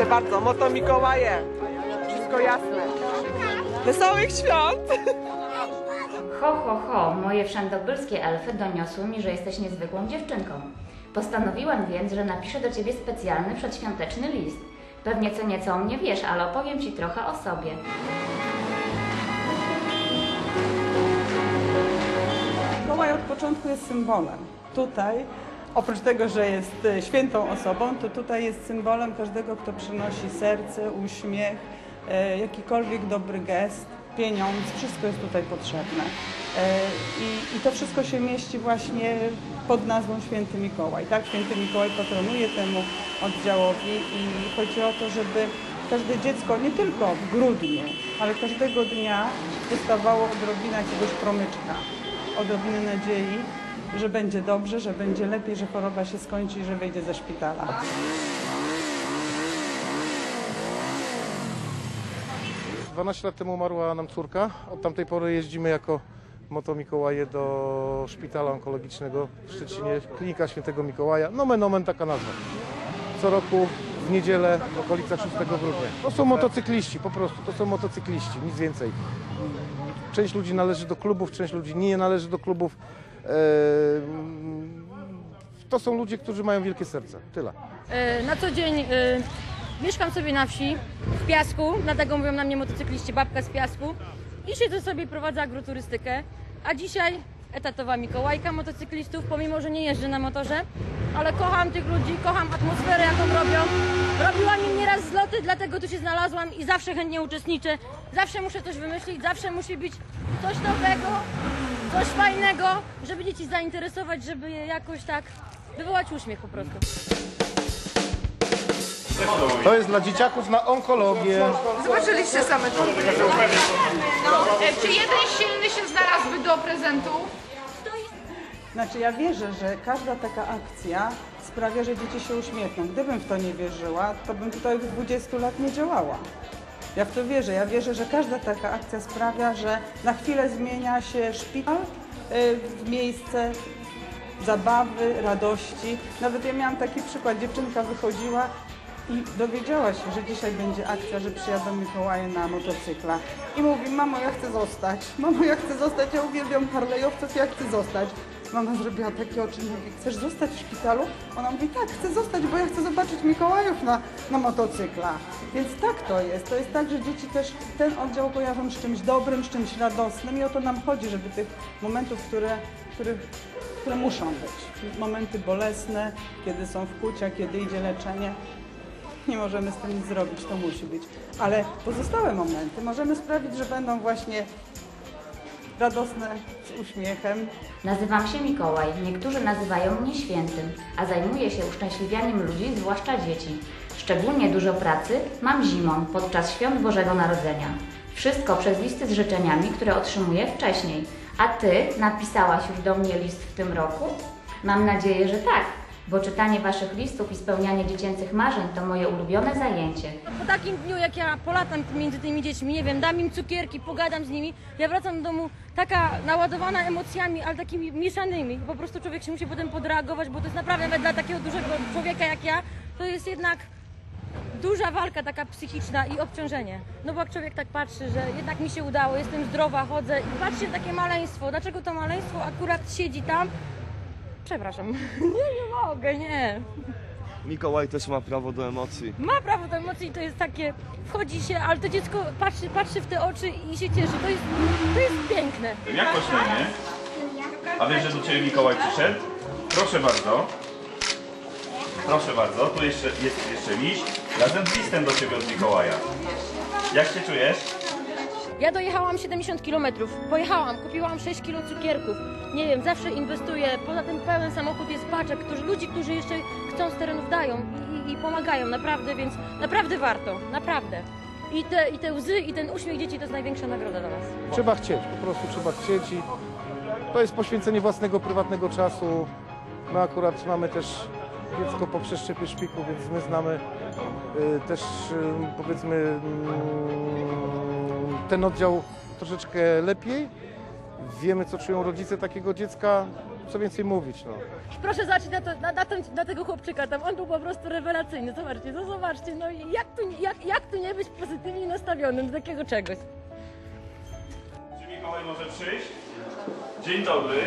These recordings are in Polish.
Proszę bardzo, moto Mikołaje. Wszystko jasne. Wesołych świąt! Ho, ho, ho, moje wszędobylskie elfy doniosły mi, że jesteś niezwykłą dziewczynką. Postanowiłam więc, że napiszę do ciebie specjalny przedświąteczny list. Pewnie co nieco o mnie wiesz, ale opowiem ci trochę o sobie. Mikołaj od początku jest symbolem. Tutaj, oprócz tego, że jest e, świętą osobą, to tutaj jest symbolem każdego, kto przynosi serce, uśmiech, e, jakikolwiek dobry gest, pieniądz, wszystko jest tutaj potrzebne. E, I, I to wszystko się mieści właśnie pod nazwą Święty Mikołaj. Tak, Święty Mikołaj patronuje temu oddziałowi i chodzi o to, żeby każde dziecko, nie tylko w grudniu, ale każdego dnia dostawało odrobinę jakiegoś promyczka odrobinę nadziei, że będzie dobrze, że będzie lepiej, że choroba się skończy i że wyjdzie ze szpitala. Dwanaście lat temu umarła nam córka. Od tamtej pory jeździmy jako Moto Mikołaje do szpitala onkologicznego w Szczecinie, klinika Świętego Mikołaja. Nomen omen taka nazwa. Co roku w niedzielę w okolicach 6 grudnia. To są motocykliści, po prostu, to są motocykliści, nic więcej. Część ludzi należy do klubów, część ludzi nie należy do klubów. Eee, To są ludzie, którzy mają wielkie serce. Tyle. E, Na co dzień e, mieszkam sobie na wsi, w piasku, dlatego mówią na mnie motocykliści babka z piasku i siedzę sobie prowadzę agroturystykę, a dzisiaj etatowa Mikołajka motocyklistów, pomimo, że nie jeżdżę na motorze, ale kocham tych ludzi, kocham atmosferę, jaką robią. Robiłam im nieraz zloty, dlatego tu się znalazłam i zawsze chętnie uczestniczę. Zawsze muszę coś wymyślić, zawsze musi być coś nowego, coś fajnego, żeby dzieci zainteresować, żeby je jakoś tak wywołać uśmiech po prostu. To jest dla dzieciaków na onkologię. Zobaczyliście same to. E, Czy jeden silny się znalazłby do prezentu? Znaczy ja wierzę, że każda taka akcja sprawia, że dzieci się uśmiechną. Gdybym w to nie wierzyła, to bym tutaj od 20 lat nie działała. Ja w to wierzę. Ja wierzę, że każda taka akcja sprawia, że na chwilę zmienia się szpital y, w miejsce zabawy, radości. Nawet ja miałam taki przykład. Dziewczynka wychodziła i dowiedziała się, że dzisiaj będzie akcja, że przyjadą Mikołaje na motocyklach. I mówi, mamo, ja chcę zostać. Mamo, ja chcę zostać. Ja uwielbiam harlejowców, ja chcę zostać. Mama zrobiła takie oczy mówi, chcesz zostać w szpitalu? Ona mówi, tak, chcę zostać, bo ja chcę zobaczyć Mikołajów na, na motocyklach. Więc tak to jest. To jest tak, że dzieci też ten oddział kojarzą z czymś dobrym, z czymś radosnym i o to nam chodzi, żeby tych momentów, które, których, które muszą być. Momenty bolesne, kiedy są wkłucia, kiedy idzie leczenie, nie możemy z tym nic zrobić, to musi być. Ale pozostałe momenty możemy sprawić, że będą właśnie radosne, z uśmiechem. Nazywam się Mikołaj, niektórzy nazywają mnie świętym, a zajmuję się uszczęśliwianiem ludzi, zwłaszcza dzieci. Szczególnie dużo pracy mam zimą, podczas świąt Bożego Narodzenia. Wszystko przez listy z życzeniami, które otrzymuję wcześniej. A Ty napisałaś już do mnie list w tym roku? Mam nadzieję, że tak, bo czytanie Waszych listów i spełnianie dziecięcych marzeń to moje ulubione zajęcie. Po takim dniu, jak ja polatam między tymi dziećmi, nie wiem, dam im cukierki, pogadam z nimi, ja wracam do domu taka naładowana emocjami, ale takimi mieszanymi. Po prostu człowiek się musi potem podreagować, bo to jest naprawdę nawet dla takiego dużego człowieka jak ja, to jest jednak duża walka taka psychiczna i obciążenie. No bo jak człowiek tak patrzy, że jednak mi się udało, jestem zdrowa, chodzę i patrzcie takie maleństwo. Dlaczego to maleństwo akurat siedzi tam? Przepraszam. Nie, nie mogę, nie. Mikołaj też ma prawo do emocji. ma prawo do emocji i to jest takie, wchodzi się, ale to dziecko patrzy, patrzy w te oczy i się cieszy. To jest, to jest piękne. Jak masz na imię? A wiesz, że do Ciebie Mikołaj przyszedł? Proszę bardzo. Proszę bardzo, tu jeszcze jest jeszcze liść. Razem z listem do Ciebie od Mikołaja. Jak się czujesz? Ja dojechałam 70 km, pojechałam, kupiłam 6 kg cukierków. Nie wiem, zawsze inwestuję. Poza tym pełen samochód jest paczek, którzy, ludzi, którzy jeszcze chcą z terenów dają i, i, pomagają, naprawdę, więc naprawdę warto, naprawdę. I te, I te łzy, i ten uśmiech dzieci to jest największa nagroda dla nas. Trzeba chcieć, po prostu trzeba chcieć i to jest poświęcenie własnego, prywatnego czasu. My akurat mamy też dziecko po przeszczepie szpiku, więc my znamy y, też y, powiedzmy mm, ten oddział troszeczkę lepiej. Wiemy, co czują rodzice takiego dziecka. co więcej mówić, no. Proszę zobaczyć na, to, na, na, ten, na tego chłopczyka tam, on był po prostu rewelacyjny. Zobaczcie, no zobaczcie, no i jak tu, jak, jak tu nie być pozytywnie nastawionym do takiego czegoś? Czy Mikołaj może przyjść? Dzień dobry.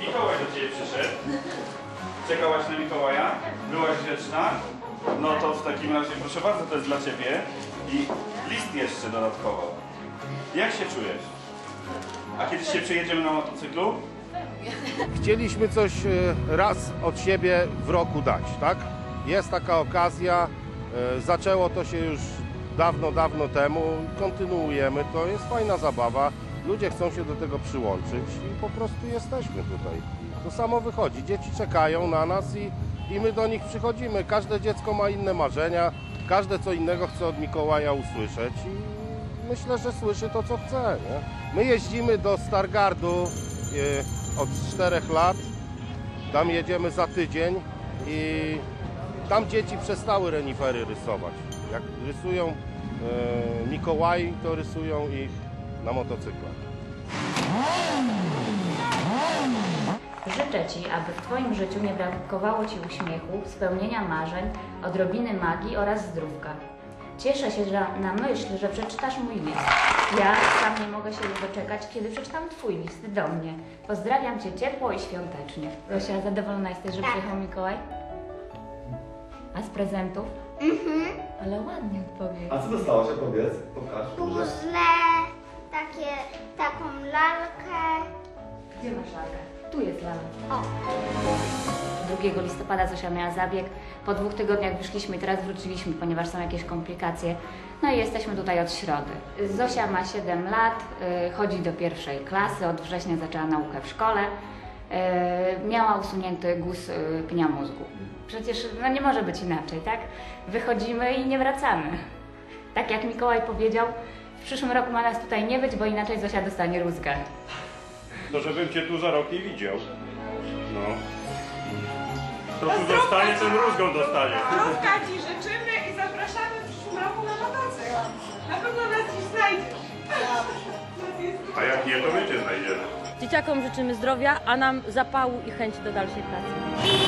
Mikołaj do Ciebie przyszedł. Czekałaś na Mikołaja? Byłaś grzeczna? No to w takim razie proszę bardzo, to jest dla Ciebie. I list jeszcze dodatkowo. Jak się czujesz? A kiedyś się przejedziemy na motocyklu? Chcieliśmy coś e, raz od siebie w roku dać, tak? Jest taka okazja, e, zaczęło to się już dawno, dawno temu, kontynuujemy, to jest fajna zabawa, ludzie chcą się do tego przyłączyć i po prostu jesteśmy tutaj. To samo wychodzi, dzieci czekają na nas i, i my do nich przychodzimy. Każde dziecko ma inne marzenia, każde co innego chce od Mikołaja usłyszeć i myślę, że słyszy to, co chce. Nie? My jeździmy do Stargardu e, od czterech lat. Tam jedziemy za tydzień i tam dzieci przestały renifery rysować. Jak rysują e, Mikołaj, to rysują ich na motocyklach. Życzę Ci, aby w Twoim życiu nie brakowało Ci uśmiechu, spełnienia marzeń, odrobiny magii oraz zdrówka. Cieszę się że na myśl, że przeczytasz mój list. Ja sam nie mogę się już doczekać, kiedy przeczytam Twój list do mnie. Pozdrawiam Cię ciepło i świątecznie. Zosia, zadowolona jesteś, że przyjechał Mikołaj? A z prezentów? Mhm. Ale ładnie odpowiedź. A co dostałaś? Opowiedz, pokaż. puzzle, takie, taką lalkę. Gdzie masz lalkę? Tu jest lalka. O. 2 listopada Zosia miała zabieg. Po dwóch tygodniach wyszliśmy i teraz wróciliśmy, ponieważ są jakieś komplikacje. No i jesteśmy tutaj od środy. Zosia ma 7 lat, y, chodzi do pierwszej klasy, od września zaczęła naukę w szkole. Y, Miała usunięty guz y, pnia mózgu. Przecież no nie może być inaczej, tak? Wychodzimy i nie wracamy. Tak jak Mikołaj powiedział, w przyszłym roku ma nas tutaj nie być, bo inaczej Zosia dostanie rózgę. To żebym Cię tu za rok nie widział. No. To tu dostanie, ten rózgą dostanie. Zdrówka Ci życzymy i zapraszamy w przyszłym roku na motocykl. Na pewno nas dziś znajdziesz. A jak nie, to my Cię znajdziemy. Dzieciakom życzymy zdrowia, a nam zapału i chęci do dalszej pracy.